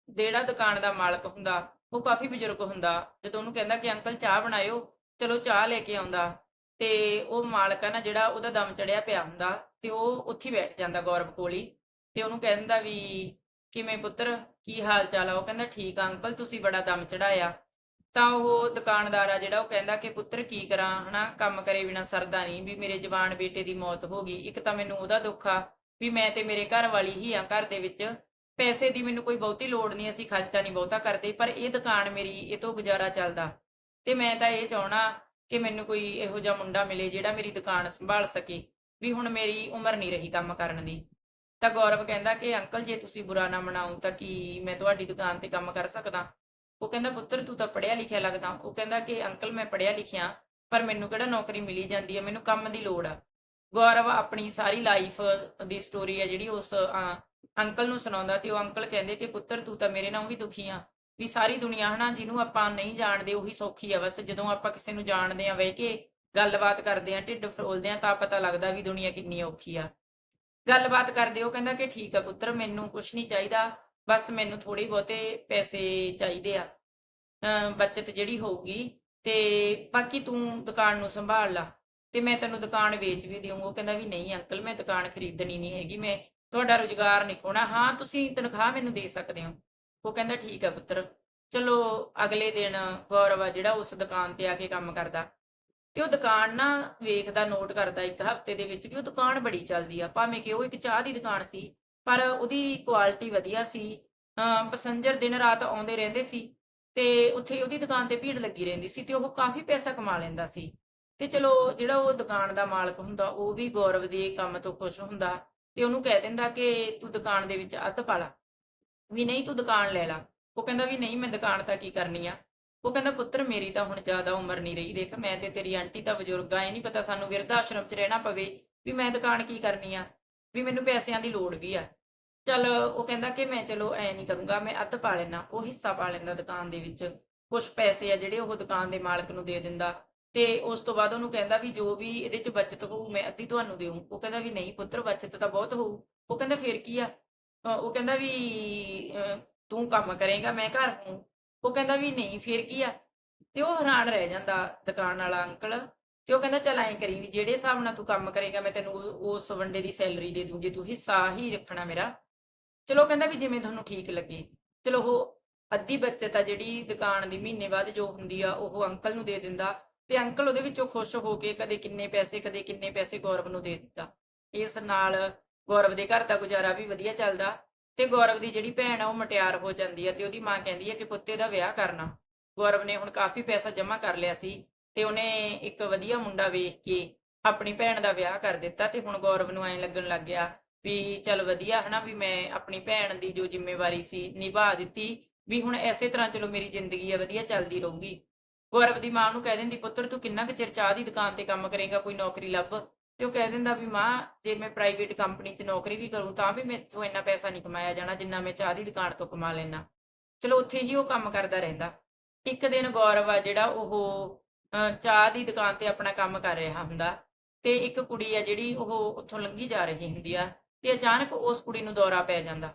ਜਿਹੜਾ ਦੁਕਾਨ ਦਾ ਮਾਲਕ ਹੁੰਦਾ, ਉਹ ਕਾਫੀ ਬਜ਼ੁਰਗ ਹੁੰਦਾ, ਜਦੋਂ ਉਹਨੂੰ ਕਹਿੰਦਾ ਕਿ ਅੰਕਲ ਚਾਹ ਬਣਾਇਓ, ਚਲੋ ਚਾਹ ਲੈ ਕੇ ਆਉਂਦਾ। ਤੇ ਉਹ ਮਾਲਕ ਆ ਨਾ ਜਿਹੜਾ ਉਹਦਾ ਦਮ ਚੜਿਆ ਪਿਆ ਹੁੰਦਾ, ਤੇ ਉਹ ਉੱਥੇ ਬੈਠ ਜਾਂਦਾ ਗੌਰਵ ਕੋਲ ਹੀ। ਤੇ ਉਹਨੂੰ ਕਹਿੰਦਾ ਵੀ, ਕਿਵੇਂ ਪੁੱਤਰ? ਕੀ ਹਾਲ ਚਾਲ ਆ? ਉਹ ਕਹਿੰਦਾ, ਠੀਕ ਆ ਅੰਕਲ, ਤੁਸੀਂ ਬੜਾ ਦਮ ਚੜਾਇਆ ਤਾਂ ਉਹ ਦੁਕਾਨਦਾਰ ਆ ਜਿਹੜਾ ਉਹ ਕਹਿੰਦਾ ਕਿ ਪੁੱਤਰ ਕੀ ਕਰਾਂ, ਹਨਾ? ਕੰਮ ਕਰੇ ਬਿਨਾ ਸਰਦਾ ਨਹੀਂ, ਵੀ ਮੇਰੇ ਜਵਾਨ ਬੇਟੇ ਦੀ ਮੌਤ ਹੋ ਗਈ। ਇੱਕ ਤਾਂ ਮੈਨੂੰ ਉਹਦਾ ਦੁੱਖ ਆ ਵੀ ਮੈਂ ਤੇ ਮੇਰੇ ਘਰ ਵਾਲੀ ਹੀ ਆ ਘਰ ਦੇ ਵਿੱਚ। ਪੈਸੇ ਦੀ ਮੈਨੂੰ ਕੋਈ ਬਹੁਤੀ ਲੋੜ ਨਹੀਂ, ਅਸੀਂ ਖਰਚਾ ਨਹੀਂ ਬਹੁਤਾ ਕਰਦੇ, ਪਰ ਇਹ ਦੁਕਾਨ ਮੇਰੀ, ਇਹ ਤੋਂ ਗੁਜ਼ਾਰਾ ਚੱਲਦਾ। ਤੇ ਮੈਂ ਤਾਂ ਇਹ ਚਾਹਣਾ ਕਿ ਮੈਨੂੰ ਕੋਈ ਇਹੋ ਜਿਹਾ ਮੁੰਡਾ ਮਿਲੇ ਜਿਹੜਾ ਮੇਰੀ ਦੁਕਾਨ ਸੰਭਾਲ ਸਕੇ, ਵੀ ਹੁਣ ਮੇਰੀ ਉਮਰ ਨਹੀਂ ਰਹੀ ਕੰਮ ਕਰਨ ਦੀ। ਤਾਂ ਗੌਰਵ ਕਹਿੰਦਾ ਕਿ, ਅੰਕਲ, ਜੇ ਤੁਸੀਂ ਬੁਰਾ ਨਾ ਮਨਾਓ, ਤਾਂ ਕੀ ਮੈਂ ਤੁਹਾਡੀ ਦੁਕਾਨ ਤੇ ਕੰਮ ਕਰ ਸਕਦਾ? ਉਹ ਕਹਿੰਦਾ, ਪੁੱਤਰ, ਤੂੰ ਤਾਂ ਪੜਿਆ ਲਿਖਿਆ ਲੱਗਦਾ। ਉਹ ਕਹਿੰਦਾ ਕਿ, ਅੰਕਲ, ਮੈਂ ਪੜ੍ਹਿਆ ਲਿਖਿਆ ਪਰ ਮੈਨੂੰ ਕਿਹੜਾ ਨੌਕਰੀ ਮਿਲੀ ਜਾਂਦੀ ਹੈ? ਮੈਨੂੰ ਕੰਮ ਦੀ ਲੋੜ ਆ। ਗੌਰਵ ਆਪਣੀ ਸਾਰੀ ਲਾਈਫ ਦੀ ਸਟੋਰੀ ਹੈ ਜਿਹੜੀ ਉਸ ਅੰਕਲ ਨੂੰ ਸੁਣਾਉਂਦਾ ਤੇ ਉਹ ਅੰਕਲ ਕਹਿੰਦੇ ਕਿ, ਪੁੱਤਰ, ਤੂੰ ਤਾਂ ਮੇਰੇ ਨਾਲ ਵੀ ਦੁਖੀ ਆ ਵੀ ਸਾਰੀ ਦੁਨੀਆ ਹਨਾ, ਜਿਹਨੂੰ ਆਪਾਂ ਨਹੀਂ ਜਾਣਦੇ, ਉਹੀ ਸੌਖੀ ਆ ਬਸ। ਜਦੋਂ ਆਪਾਂ ਕਿਸੇ ਨੂੰ ਜਾਣਦੇ ਆ ਵੇ ਕੇ ਗੱਲਬਾਤ ਕਰਦੇ ਆ, ਢਿੱਡ ਫਰੋਲਦੇ ਆ, ਤਾਂ ਪਤਾ ਲੱਗਦਾ ਵੀ ਦੁਨੀਆ ਕਿੰਨੀ ਔਖੀ ਆ। ਗੱਲਬਾਤ ਕਰਦੇ, ਉਹ ਕਹਿੰਦਾ ਕਿ, ਠੀਕ ਆ ਪੁੱਤਰ, ਮੈਨੂੰ ਕੁਝ ਨਹੀਂ ਚਾਹੀਦਾ। ਬਸ ਮੈਨੂੰ ਥੋੜੇ ਬਹੁਤੇ ਪੈਸੇ ਚਾਹੀਦੇ ਆ। ਬਚਤ ਜਿਹੜੀ ਹੋਊਗੀ ਤੇ ਬਾਕੀ ਤੂੰ ਦੁਕਾਨ ਨੂੰ ਸੰਭਾਲ ਲਾ ਤੇ ਮੈਂ ਤੈਨੂੰ ਦੁਕਾਨ ਵੇਚ ਵੀ ਦਿਉਂਗਾ ਉਹ ਕਹਿੰਦਾ ਵੀ ਨਹੀਂ ਅੰਕਲ, ਮੈਂ ਦੁਕਾਨ ਖਰੀਦਣੀ ਨਹੀਂ ਹੈਗੀ, ਮੈਂ ਤੁਹਾਡਾ ਰੁਜ਼ਗਾਰ ਨਹੀਂ ਖੋਣਾ। ਹਾਂ, ਤੁਸੀਂ ਤਨਖਾਹ ਮੈਨੂੰ ਦੇ ਸਕਦੇ ਹੋ। ਉਹ ਕਹਿੰਦਾ ਠੀਕ ਆ ਪੁੱਤਰ। ਚਲੋ, ਅਗਲੇ ਦਿਨ ਗੌਰਵ ਆ ਜਿਹੜਾ ਉਸ ਦੁਕਾਨ ਤੇ ਆ ਕੇ ਕੰਮ ਕਰਦਾ ਤੇ ਉਹ ਦੁਕਾਨ ਨਾ ਵੇਖਦਾ, ਨੋਟ ਕਰਦਾ ਇੱਕ ਹਫ਼ਤੇ ਦੇ ਵਿੱਚ ਵੀ ਉਹ ਦੁਕਾਨ ਬੜੀ ਚੱਲਦੀ ਆ। ਭਾਵੇਂ ਕਿ ਉਹ ਇੱਕ ਚਾਹ ਦੀ ਦੁਕਾਨ ਸੀ ਪਰ ਉਹਦੀ ਕੁਆਲਿਟੀ ਵਧੀਆ ਸੀ। ਅਮ ਦਿਨ ਰਾਤ ਆਉਂਦੇ ਰਹਿੰਦੇ ਸੀ ਤੇ ਉੱਥੇ ਉਹਦੀ ਦੁਕਾਨ ਤੇ ਭੀੜ ਲੱਗੀ ਰਹਿੰਦੀ ਸੀ ਤੇ ਉਹ ਕਾਫੀ ਪੈਸਾ ਕਮਾ ਲੈਂਦਾ ਸੀ। ਤੇ ਚਲੋ ਜਿਹੜਾ ਉਹ ਦੁਕਾਨ ਦਾ ਮਾਲਕ ਹੁੰਦਾ, ਉਹ ਵੀ ਗੌਰਵ ਦੇ ਕੰਮ ਤੋਂ ਖੁਸ਼ ਹੁੰਦਾ ਤੇ ਉਹਨੂੰ ਕਹਿ ਦਿੰਦਾ ਕਿ ਤੂੰ ਦੁਕਾਨ ਦੇ ਵਿੱਚ ਅੱਧ ਪਾ ਲਾ ਵੀ ਨਹੀਂ ਤੂੰ ਦੁਕਾਨ ਲੈ ਲਾ। ਉਹ ਕਹਿੰਦਾ ਵੀ ਨਹੀਂ, ਮੈਂ ਦੁਕਾਨ ਤਾਂ ਕੀ ਕਰਨੀ ਆ? ਉਹ ਕਹਿੰਦਾ, ਪੁੱਤਰ, ਮੇਰੀ ਤਾਂ ਹੁਣ ਜ਼ਿਆਦਾ ਉਮਰ ਨਹੀਂ ਰਹੀ। ਦੇਖ, ਮੈਂ ਤੇ ਤੇਰੀ ਆਂਟੀ ਤਾਂ ਬਜ਼ੁਰਗ ਆ, ਇਹ ਨਹੀਂ ਪਤਾ ਸਾਨੂੰ ਵਿਰਧ ਆਸ਼ਰਮ 'ਚ ਰਹਿਣਾ ਪਵੇ ਵੀ ਮੈਂ ਦੁਕਾਨ ਕੀ ਕਰਨੀ ਆ? ਵੀ ਮੈਨੂੰ ਪੈਸਿਆਂ ਦੀ ਲੋੜ ਵੀ ਆ। ਚੱਲ ਉਹ ਕਹਿੰਦਾ ਕਿ ਮੈਂ ਚਲੋ ਐ ਨਹੀਂ ਕਰੂੰਗਾ, ਮੈਂ ਅੱਧ ਪਾ ਲੈਣਾ ਉਹ ਹਿੱਸਾ ਪਾ ਲੈਂਦਾ ਦੁਕਾਨ ਦੇ ਵਿੱਚ। ਕੁਝ ਪੈਸੇ ਆ ਜਿਹੜੇ ਉਹ ਦੁਕਾਨ ਦੇ ਮਾਲਕ ਨੂੰ ਦੇ ਦਿੰਦਾ। ਤੇ ਉਸ ਤੋਂ ਬਾਅਦ ਉਹਨੂੰ ਕਹਿੰਦਾ ਵੀ ਜੋ ਵੀ ਇਹਦੇ 'ਚ ਬਚਤ ਹੋਊ, ਮੈਂ ਅੱਧੀ ਤੁਹਾਨੂੰ ਦੇਊਂ। ਉਹ ਕਹਿੰਦਾ ਵੀ ਨਹੀਂ ਪੁੱਤਰ, ਬਚਤ ਤਾਂ ਬਹੁਤ ਹੋਊ। ਉਹ ਕਹਿੰਦਾ ਫਿਰ ਕੀ ਆ? ਉਹ ਕਹਿੰਦਾ ਵੀ ਤੂੰ ਕੰਮ ਕਰੇਗਾ, ਮੈਂ ਘਰ ਹੂੰ ਉਹ ਕਹਿੰਦਾ ਵੀ ਨਹੀਂ, ਫਿਰ ਕੀ ਆ? ਤੇ ਉਹ ਹੈਰਾਨ ਰਹਿ ਜਾਂਦਾ ਦੁਕਾਨ ਵਾਲਾ ਅੰਕਲ। ਤੇ ਉਹ ਕਹਿੰਦਾ, ਚਲ ਐਂ ਕਰੀ ਵੀ ਜਿਹੜੇ ਹਿਸਾਬ ਨਾਲ ਤੂੰ ਕੰਮ ਕਰੇਗਾ, ਮੈਂ ਤੈਨੂੰ ਉਸ ਵੰਡੇ ਦੀ ਸੈਲਰੀ ਦੇ ਦੂੰ ਜੇ ਤੂੰ ਹਿੱਸਾ ਹੀ ਰੱਖਣਾ ਮੇਰਾ। ਚਲੋ ਕਹਿੰਦਾ ਵੀ ਜਿਵੇਂ ਤੁਹਾਨੂੰ ਠੀਕ ਲੱਗੇ। ਚਲੋ, ਉਹ ਅੱਧੀ ਬੱਚਤ ਆ ਜਿਹੜੀ ਦੁਕਾਨ ਦੀ, ਮਹੀਨੇ ਬਾਅਦ ਜੋ ਹੁੰਦੀ ਆ, ਉਹ ਅੰਕਲ ਨੂੰ ਦੇ ਦਿੰਦਾ। ਤੇ ਅੰਕਲ ਉਹਦੇ ਵਿੱਚੋਂ ਖੁਸ਼ ਹੋ ਕੇ ਕਦੇ ਕਿੰਨੇ ਪੈਸੇ, ਕਦੇ ਕਿੰਨੇ ਪੈਸੇ ਗੌਰਵ ਨੂੰ ਦੇ ਦਿੰਦਾ ਇਸ ਨਾਲ ਗੌਰਵ ਦੇ ਘਰ ਦਾ ਗੁਜ਼ਾਰਾ ਵੀ ਵਧੀਆ ਚੱਲਦਾ ਤੇ ਗੌਰਵ ਦੀ ਜਿਹੜੀ ਭੈਣ ਆ, ਉਹ ਮਟਿਆਰ ਹੋ ਜਾਂਦੀ ਆ ਤੇ ਉਹਦੀ ਮਾਂ ਕਹਿੰਦੀ ਆ ਕਿ ਪੁੱਤੇ ਦਾ ਵਿਆਹ ਕਰਨਾ। ਗੌਰਵ ਨੇ ਹੁਣ ਕਾਫੀ ਪੈਸਾ ਜਮ੍ਹਾਂ ਕਰ ਲਿਆ ਸੀ। ਤੇ ਉਹਨੇ ਇੱਕ ਵਧੀਆ ਮੁੰਡਾ ਵੇਖ ਕੇ ਆਪਣੀ ਭੈਣ ਦਾ ਵਿਆਹ ਕਰ ਦਿੱਤਾ ਤੇ ਹੁਣ ਗੌਰਵ ਨੂੰ ਐਂ ਲੱਗਣ ਲੱਗ ਗਿਆ ਵੀ ਚੱਲ ਵਧੀਆ ਹਨਾ, ਵੀ ਮੈਂ ਆਪਣੀ ਭੈਣ ਦੀ ਜੋ ਜ਼ਿੰਮੇਵਾਰੀ ਸੀ ਨਿਭਾ ਦਿੱਤੀ, ਵੀ ਹੁਣ ਐਸੇ ਤਰ੍ਹਾਂ ਚਲੋ ਮੇਰੀ ਜ਼ਿੰਦਗੀ ਆ, ਵਧੀਆ ਚੱਲਦੀ ਰਹੂਗੀ। ਗੌਰਵ ਦੀ ਮਾਂ ਨੂੰ ਕਹਿ ਦਿੰਦੀ, ਪੁੱਤਰ, ਤੂੰ ਕਿੰਨਾ ਕੁ ਚਿਰ ਚਾਹ ਦੀ ਦੁਕਾਨ ਤੇ ਕੰਮ ਕਰੇਗਾ, ਕੋਈ ਨੌਕਰੀ ਲੱਭ? ਤੇ ਉਹ ਕਹਿ ਦਿੰਦਾ ਵੀ, ਮਾਂ, ਜੇ ਮੈਂ ਪ੍ਰਾਈਵੇਟ ਕੰਪਨੀ 'ਚ ਨੌਕਰੀ ਵੀ ਕਰੂੰ ਤਾਂ ਵੀ ਮੈਥੋਂ ਇੰਨਾ ਪੈਸਾ ਨਹੀਂ ਕਮਾਇਆ ਜਾਣਾ, ਜਿੰਨਾ ਮੈਂ ਚਾਹ ਦੀ ਦੁਕਾਨ ਤੋਂ ਕਮਾ ਲੈਣਾ ਚਲੋ ਉੱਥੇ ਹੀ ਉਹ ਕੰਮ ਕਰਦਾ ਰਹਿੰਦਾ। ਇੱਕ ਦਿਨ ਗੌਰਵ ਆ ਜਿਹੜਾ ਉਹ ਚਾਹ ਦੀ ਦੁਕਾਨ ਤੇ ਆਪਣਾ ਕੰਮ ਕਰ ਰਿਹਾ ਹੁੰਦਾ ਤੇ ਇੱਕ ਕੁੜੀ ਆ ਜਿਹੜੀ ਉਹ ਉੱਥੋਂ ਲੰਘੀ ਜਾ ਰਹੀ ਹੁੰਦੀ ਆ ਤੇ ਅਚਾਨਕ ਉਸ ਕੁੜੀ ਨੂੰ ਦੌਰਾ ਪੈ ਜਾਂਦਾ।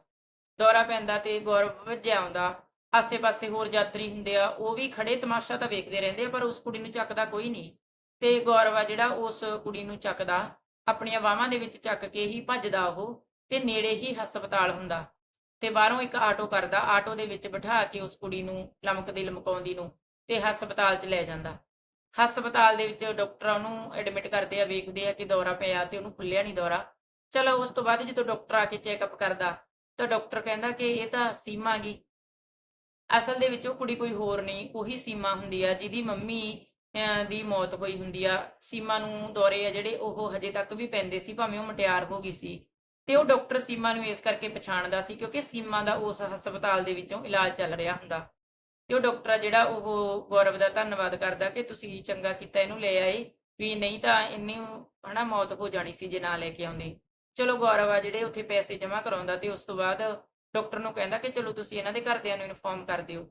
ਦੌਰਾ ਪੈਂਦਾ ਤੇ ਗੌਰਵ ਭੱਜਿਆ ਆਉਂਦਾ। ਆਸੇ-ਪਾਸੇ ਹੋਰ ਯਾਤਰੀ ਹੁੰਦੇ ਆ, ਉਹ ਵੀ ਖੜੇ ਤਮਾਸ਼ਾ ਤਾਂ ਵੇਖਦੇ ਰਹਿੰਦੇ ਆ, ਪਰ ਉਸ ਕੁੜੀ ਨੂੰ ਚੱਕਦਾ ਕੋਈ ਨਹੀਂ। ਤੇ ਗੌਰਵ ਆ ਜਿਹੜਾ ਉਸ ਕੁੜੀ ਨੂੰ ਚੱਕਦਾ, ਆਪਣੀਆਂ ਬਾਹਾਂ ਦੇ ਵਿੱਚ ਚੱਕ ਕੇ ਹੀ ਭੱਜਦਾ ਉਹ ਤੇ ਨੇੜੇ ਹੀ ਹਸਪਤਾਲ ਹੁੰਦਾ ਤੇ ਬਾਹਰੋਂ ਇੱਕ ਆਟੋ ਕਰਦਾ, ਆਟੋ ਦੇ ਵਿੱਚ ਬਿਠਾ ਕੇ ਉਸ ਕੁੜੀ ਨੂੰ ਲਮਕਦੀ ਲਮਕਾਉਂਦੀ ਨੂੰ ਤੇ ਹਸਪਤਾਲ 'ਚ ਲੈ ਜਾਂਦਾ। ਹਸਪਤਾਲ ਦੇ ਵਿੱਚ ਡਾਕਟਰ ਉਹਨੂੰ ਐਡਮਿਟ ਕਰਦੇ ਆ, ਵੇਖਦੇ ਆ ਕਿ ਦੌਰਾ ਪਿਆ ਤੇ ਉਹਨੂੰ ਖੁੱਲਿਆ ਨਹੀਂ ਦੌਰਾ। ਚਲੋ ਉਸ ਤੋਂ ਬਾਅਦ ਜਦੋਂ ਡਾਕਟਰ ਆ ਕੇ ਚੈੱਕਅਪ ਕਰਦਾ, ਤਾਂ ਡਾਕਟਰ ਕਹਿੰਦਾ ਕਿ ਇਹ ਤਾਂ ਸੀਮਾ ਗੀ। ਅਸਲ ਦੇ ਵਿੱਚ ਉਹ ਕੁੜੀ ਕੋਈ ਹੋਰ ਨਹੀਂ, ਉਹੀ ਸੀਮਾ ਹੁੰਦੀ ਆ, ਜਿਹਦੀ ਮੰਮੀ ਦੀ ਮੌਤ ਹੋਈ ਹੁੰਦੀ ਆ। ਸੀਮਾ ਨੂੰ ਦੌਰੇ ਆ ਜਿਹੜੇ ਉਹ ਹਜੇ ਤੱਕ ਵੀ ਪੈਂਦੇ ਸੀ, ਭਾਵੇਂ ਉਹ ਮਟਿਆਰ ਹੋ ਗਈ ਸੀ। ਤੇ ਉਹ ਡਾਕਟਰ ਸੀਮਾ ਨੂੰ ਇਸ ਕਰਕੇ ਪਛਾਣਦਾ ਸੀ ਕਿਉਂਕਿ ਸੀਮਾ ਦਾ ਉਸ ਹਸਪਤਾਲ ਦੇ ਵਿੱਚੋਂ ਇਲਾਜ ਚੱਲ ਰਿਹਾ ਹੁੰਦਾ। ਤੇ ਉਹ ਡਾਕਟਰ ਆ ਜਿਹੜਾ ਉਹ ਗੌਰਵ ਦਾ ਧੰਨਵਾਦ ਕਰਦਾ ਕਿ ਤੁਸੀਂ ਚੰਗਾ ਕੀਤਾ ਇਹਨੂੰ ਲੈ ਆਏ ਵੀ ਨਹੀਂ ਤਾਂ ਇਹਨੂੰ ਹਨਾ ਮੌਤ ਹੋ ਜਾਣੀ ਸੀ ਜੇ ਨਾ ਲੈ ਕੇ ਆਉਂਦੇ। ਚਲੋ ਗੌਰਵ ਆ ਜਿਹੜੇ ਉੱਥੇ ਪੈਸੇ ਜਮ੍ਹਾਂ ਕਰਾਉਂਦਾ ਤੇ ਉਸ ਤੋਂ ਬਾਅਦ ਡਾਕਟਰ ਨੂੰ ਕਹਿੰਦਾ ਕਿ ਚਲੋ ਤੁਸੀਂ ਇਹਨਾਂ ਦੇ ਘਰਦਿਆਂ ਨੂੰ ਇਨਫੋਰਮ ਕਰ ਦਿਓ।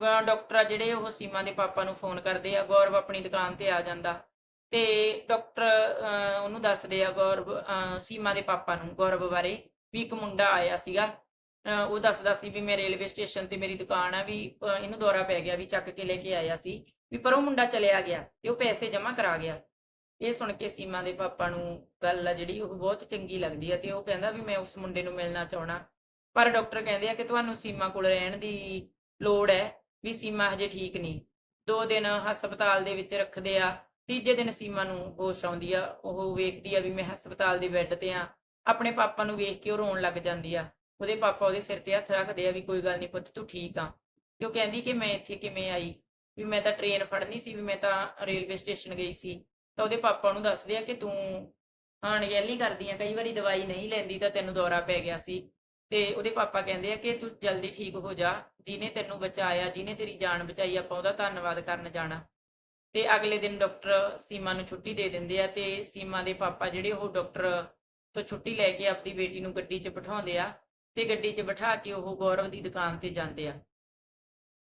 ਅਹ ਡਾਕਟਰ ਆ ਜਿਹੜੇ ਉਹ ਸੀਮਾ ਦੇ ਪਾਪਾ ਨੂੰ ਫੋਨ ਕਰਦੇ ਆ ਗੌਰਵ ਆਪਣੀ ਦੁਕਾਨ ਤੇ ਆ ਜਾਂਦਾ ਤੇ ਡਾਕਟਰ ਅਹ, ਉਹਨੂੰ ਦੱਸਦੇ ਆ ਗੌਰਵ ਸੀਮਾ ਦੇ ਪਾਪਾ ਨੂੰ ਗੌਰਵ ਬਾਰੇ ਵੀ ਇੱਕ ਮੁੰਡਾ ਆਇਆ ਸੀਗਾ। ਉਹ ਦੱਸਦਾ ਸੀ ਵੀ ਮੈਂ ਰੇਲਵੇ ਸਟੇਸ਼ਨ ਤੇ ਮੇਰੀ ਦੁਕਾਨ ਆ ਵੀ ਇਹਨੂੰ ਦੌਰਾ ਪੈ ਗਿਆ ਵੀ ਚੱਕ ਕੇ ਲੈ ਕੇ ਆਇਆ ਸੀ, ਵੀ ਪਰ ਉਹ ਮੁੰਡਾ ਚਲਿਆ ਗਿਆ ਤੇ ਉਹ ਪੈਸੇ ਜਮ੍ਹਾਂ ਕਰਾ ਗਿਆ। ਇਹ ਸੁਣ ਕੇ ਸੀਮਾ ਦੇ ਪਾਪਾ ਨੂੰ ਗੱਲ ਆ ਜਿਹੜੀ ਉਹ ਬਹੁਤ ਚੰਗੀ ਲੱਗਦੀ ਆ ਤੇ ਉਹ ਕਹਿੰਦਾ ਵੀ ਮੈਂ ਉਸ ਮੁੰਡੇ ਨੂੰ ਮਿਲਣਾ ਚਾਹਣਾ ਪਰ ਡਾਕਟਰ ਕਹਿੰਦੇ ਆ ਕਿ ਤੁਹਾਨੂੰ ਸੀਮਾ ਕੋਲ ਰਹਿਣ ਦੀ ਲੋੜ ਹੈ, ਵੀ ਸੀਮਾ ਹਜੇ ਠੀਕ ਨਹੀਂ। ਦੋ ਦਿਨ ਹਸਪਤਾਲ ਦੇ ਵਿੱਚ ਰੱਖਦੇ ਆ, ਤੀਜੇ ਦਿਨ ਸੀਮਾ ਨੂੰ ਹੋਸ਼ ਆਉਂਦੀ ਆ, ਉਹ ਵੇਖਦੀ ਆ ਵੀ ਮੈਂ ਹਸਪਤਾਲ ਦੇ ਬੈੱਡ ਤੇ ਆ, ਆਪਣੇ ਪਾਪਾ ਨੂੰ ਵੇਖ ਕੇ ਉਹ ਰੋਣ ਲੱਗ ਜਾਂਦੀ ਆ। ਉਹਦੇ ਪਾਪਾ ਉਹਦੇ ਸਿਰ ਤੇ ਹੱਥ ਰੱਖਦੇ ਆ ਵੀ ਕੋਈ ਗੱਲ ਨਹੀਂ ਪੁੱਤ, ਤੂੰ ਠੀਕ ਆ। ਤੇ ਉਹ ਕਹਿੰਦੀ ਕਿ ਮੈਂ ਇੱਥੇ ਕਿਵੇਂ ਆਈ? ਵੀ ਮੈਂ ਤਾਂ ਟ੍ਰੇਨ ਫੜਨੀ ਸੀ, ਵੀ ਮੈਂ ਤਾਂ ਰੇਲਵੇ ਸਟੇਸ਼ਨ ਗਈ ਸੀ। ਤਾਂ ਉਹਦੇ ਪਾਪਾ ਨੂੰ ਦੱਸਦੇ ਆ ਕਿ ਤੂੰ ਅਣਗਹਿਲੀ ਕਰਦੀ ਆ, ਕਈ ਵਾਰੀ ਦਵਾਈ ਨਹੀਂ ਲੈਂਦੀ ਤਾਂ ਤੈਨੂੰ ਦੌਰਾ ਪੈ ਗਿਆ ਸੀ। ਤੇ ਉਹਦੇ ਪਾਪਾ ਕਹਿੰਦੇ ਆ ਕਿ ਤੂੰ ਜਲਦੀ ਠੀਕ ਹੋ ਜਾ, ਜਿਹਨੇ ਤੈਨੂੰ ਬਚਾਇਆ, ਜਿਹਨੇ ਤੇਰੀ ਜਾਨ ਬਚਾਈ, ਆਪਾਂ ਉਹਦਾ ਧੰਨਵਾਦ ਕਰਨ ਜਾਣਾ। ਤੇ ਅਗਲੇ ਦਿਨ ਡਾਕਟਰ ਸੀਮਾ ਨੂੰ ਛੁੱਟੀ ਦੇ ਦਿੰਦੇ ਆ ਤੇ ਸੀਮਾ ਦੇ ਪਾਪਾ ਜਿਹੜੇ ਉਹ ਡਾਕਟਰ ਤੋਂ ਛੁੱਟੀ ਲੈ ਕੇ ਆਪਣੀ ਬੇਟੀ ਨੂੰ ਗੱਡੀ 'ਚ ਬਿਠਾਉਂਦੇ ਆ। ਤੇ ਗੱਡੀ 'ਚ ਬਿਠਾ ਕੇ ਉਹ ਗੌਰਵ ਦੀ ਦੁਕਾਨ ਤੇ ਜਾਂਦੇ ਆ।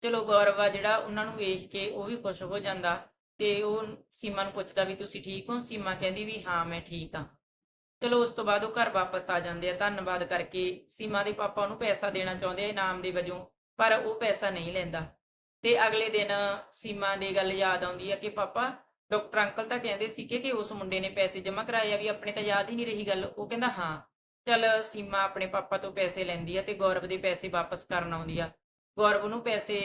ਚਲੋ ਗੌਰਵ ਆ ਜਿਹੜਾ ਉਹਨਾਂ ਨੂੰ ਵੇਖ ਕੇ ਉਹ ਵੀ ਖੁਸ਼ ਹੋ ਜਾਂਦਾ ਤੇ ਉਹ ਸੀਮਾ ਨੂੰ ਪੁੱਛਦਾ ਵੀ ਤੁਸੀਂ ਠੀਕ ਹੋ? ਸੀਮਾ ਕਹਿੰਦੀ ਵੀ ਹਾਂ, ਮੈਂ ਠੀਕ ਹਾਂ। ਚਲੋ ਉਸ ਤੋਂ ਬਾਅਦ ਉਹ ਘਰ ਵਾਪਸ ਆ ਜਾਂਦੇ ਆ। ਧੰਨਵਾਦ ਕਰਕੇ ਸੀਮਾ ਦੇ ਪਾਪਾ ਉਹਨੂੰ ਪੈਸਾ ਦੇਣਾ ਚਾਹੁੰਦੇ ਆ ਇਨਾਮ ਦੇ ਵਜੋਂ, ਪਰ ਉਹ ਪੈਸਾ ਨਹੀਂ ਲੈਂਦਾ। ਤੇ ਅਗਲੇ ਦਿਨ ਸੀਮਾ ਦੀ ਗੱਲ ਯਾਦ ਆਉਂਦੀ ਆ ਕਿ ਪਾਪਾ, ਡਾਕਟਰ ਅੰਕਲ ਤਾਂ ਕਹਿੰਦੇ ਸੀ ਕਿ ਕਿ ਉਸ ਮੁੰਡੇ ਨੇ ਪੈਸੇ ਜਮ੍ਹਾਂ ਕਰਾਏ ਆ ਵੀ ਆਪਣੇ ਤਾਂ ਯਾਦ ਹੀ ਨਹੀਂ ਰਹੀ ਗੱਲ। ਉਹ ਕਹਿੰਦਾ, ਹਾਂ। ਚਲ ਸੀਮਾ ਆਪਣੇ ਪਾਪਾ ਤੋਂ ਪੈਸੇ ਲੈਂਦੀ ਆ ਤੇ ਗੌਰਵ ਦੇ ਪੈਸੇ ਵਾਪਸ ਕਰਨ ਆਉਂਦੀ ਆ। ਗੌਰਵ ਨੂੰ ਪੈਸੇ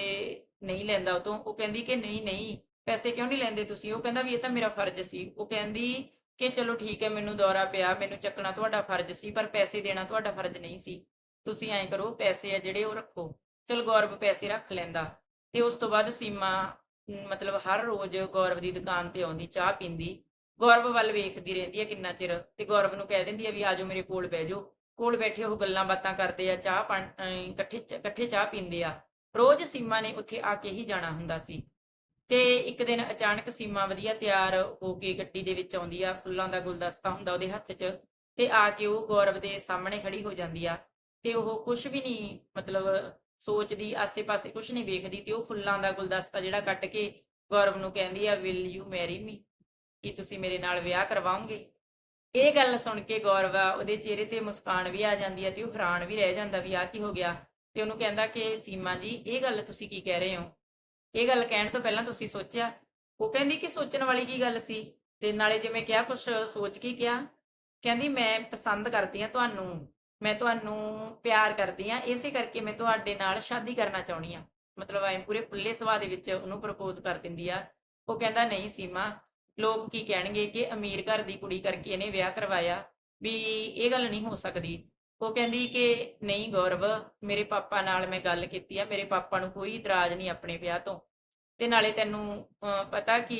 ਨਹੀਂ ਲੈਂਦਾ ਉਹ ਤੋਂ, ਉਹ ਕਹਿੰਦੀ ਕਿ ਨਹੀਂ ਨਹੀਂ, ਪੈਸੇ ਕਿਉਂ ਨਹੀਂ ਲੈਂਦੇ ਤੁਸੀਂ? ਉਹ ਕਹਿੰਦਾ ਵੀ ਇਹ ਤਾਂ ਮੇਰਾ ਫਰਜ਼ ਸੀ। ਉਹ ਕਹਿੰਦੀ ਕਿ ਚਲੋ ਠੀਕ ਹੈ, ਮੈਨੂੰ ਦੌਰਾ ਪਿਆ, ਮੈਨੂੰ ਚੱਕਣਾ ਤੁਹਾਡਾ ਫਰਜ਼ ਸੀ, ਪਰ ਪੈਸੇ ਦੇਣਾ ਤੁਹਾਡਾ ਫਰਜ਼ ਨਹੀਂ ਸੀ। ਤੁਸੀਂ ਐਂ ਕਰੋ, ਪੈਸੇ ਆ ਜਿਹੜੇ ਉਹ ਰੱਖੋ। ਚਲ ਗੌਰਵ ਪੈਸੇ ਰੱਖ ਲੈਂਦਾ। ਤੇ ਉਸ ਤੋਂ ਬਾਅਦ ਸੀਮਾ, ਮਤਲਬ ਹਰ ਰੋਜ਼ ਗੌਰਵ ਦੀ ਦੁਕਾਨ ਤੇ ਆਉਂਦੀ, ਚਾਹ ਪੀਂਦੀ। ਗੌਰਵ ਵੱਲ ਵੇਖਦੀ ਰਹਿੰਦੀ ਹੈ ਕਿੰਨਾ ਚਿਰ, ਤੇ ਗੌਰਵ ਨੂੰ ਕਹਿ ਦਿੰਦੀ ਹੈ ਵੀ ਆਜੋ ਮੇਰੇ ਕੋਲ ਬਹਿ ਜਾਓ। ਕੋਲ ਬੈਠੇ ਉਹ ਗੱਲਾਂ ਬਾਤਾਂ ਕਰਦੇ ਆ, ਚਾਹ ਪਾਣ ਇਕੱਠੇ ਇਕੱਠੇ ਚਾਹ ਪੀਂਦੇ ਆ। ਰੋਜ਼ ਸੀਮਾ ਨੇ ਉੱਥੇ ਆ ਕੇ ਹੀ ਜਾਣਾ ਹੁੰਦਾ ਸੀ। ਤੇ ਇੱਕ ਦਿਨ ਅਚਾਨਕ ਸੀਮਾ ਵਧੀਆ ਤਿਆਰ ਹੋ ਕੇ ਗੱਡੀ ਦੇ ਵਿੱਚ ਆਉਂਦੀ ਆ, ਫੁੱਲਾਂ ਦਾ ਗੁਲਦਸਤਾ ਹੁੰਦਾ ਉਹਦੇ ਹੱਥ 'ਚ, ਤੇ ਆ ਕੇ ਉਹ ਗੌਰਵ ਦੇ ਸਾਹਮਣੇ ਖੜੀ ਹੋ ਜਾਂਦੀ ਆ। ਤੇ ਉਹ ਕੁਝ ਵੀ ਨਹੀਂ, ਮਤਲਬ ਸੋਚਦੀ, ਆਸੇ-ਪਾਸੇ ਕੁਝ ਨਹੀਂ ਵੇਖਦੀ, ਤੇ ਉਹ ਫੁੱਲਾਂ ਦਾ ਗੁਲਦਸਤਾ ਜਿਹੜਾ ਕੱਟ ਕੇ ਗੌਰਵ ਨੂੰ ਕਹਿੰਦੀ ਆ ਵਿਲ ਯੂ ਮੈਰੀ ਮੀ ਕੀ ਤੁਸੀਂ ਮੇਰੇ ਨਾਲ ਵਿਆਹ ਕਰਵਾਓਗੇ? ਇਹ ਗੱਲ ਸੁਣ ਕੇ ਗੌਰਵ, ਉਹਦੇ ਚਿਹਰੇ ਤੇ ਮੁਸਕਾਨ ਵੀ ਆ ਜਾਂਦੀ ਹੈ ਤੇ ਉਹ ਹੈਰਾਨ ਵੀ ਰਹਿ ਜਾਂਦਾ ਵੀ ਆ ਕੀ ਹੋ ਗਿਆ? ਤੇ ਉਹਨੂੰ ਕਹਿੰਦਾ ਕਿ, ਸੀਮਾ ਜੀ, ਇਹ ਗੱਲ ਤੁਸੀਂ ਕੀ ਕਹਿ ਰਹੇ ਹੋ? ਇਹ ਗੱਲ ਕਹਿਣ ਤੋਂ ਪਹਿਲਾਂ ਤੁਸੀਂ ਸੋਚਿਆ? ਉਹ ਕਹਿੰਦੀ ਕਿ ਸੋਚਣ ਵਾਲੀ ਕੀ ਗੱਲ ਸੀ? ਤੇ ਨਾਲੇ ਜਿਵੇਂ ਕਿਹਾ ਕੁਝ ਸੋਚ ਕੇ ਕਿਹਾ, ਕਹਿੰਦੀ ਮੈਂ ਪਸੰਦ ਕਰਦੀ ਆ ਤੁਹਾਨੂੰ, ਮੈਂ ਤੁਹਾਨੂੰ ਪਿਆਰ ਕਰਦੀ ਆ ਇਸੇ ਕਰਕੇ ਮੈਂ ਤੁਹਾਡੇ ਨਾਲ ਸ਼ਾਦੀ ਕਰਨਾ ਚਾਹੁੰਦੀ ਆ ਮਤਲਬ ਐ ਪੂਰੇ ਖੁੱਲੇ ਸੁਭਾਅ ਦੇ ਵਿੱਚ ਉਹਨੂੰ ਪ੍ਰਪੋਜ਼ ਕਰ ਦਿੰਦੀ ਆ। ਉਹ ਕਹਿੰਦਾ, ਨਹੀਂ ਸੀਮਾ ਲੋਕ ਕੀ ਕਹਿਣਗੇ ਕਿ ਅਮੀਰ ਘਰ ਦੀ ਕੁੜੀ ਕਰਕੇ ਇਹਨੇ ਵਿਆਹ ਕਰਵਾਇਆ ਵੀ ਇਹ ਗੱਲ ਨਹੀਂ ਹੋ ਸਕਦੀ। ਉਹ ਕਹਿੰਦੀ ਕਿ ਨਹੀਂ ਗੌਰਵ, ਮੇਰੇ ਪਾਪਾ ਨਾਲ ਮੈਂ ਗੱਲ ਕੀਤੀ ਆ, ਮੇਰੇ ਪਾਪਾ ਨੂੰ ਕੋਈ ਇਤਰਾਜ਼ ਨਹੀਂ ਆਪਣੇ ਵਿਆਹ ਤੋਂ। ਤੇ ਨਾਲੇ ਤੈਨੂੰ ਪਤਾ ਕਿ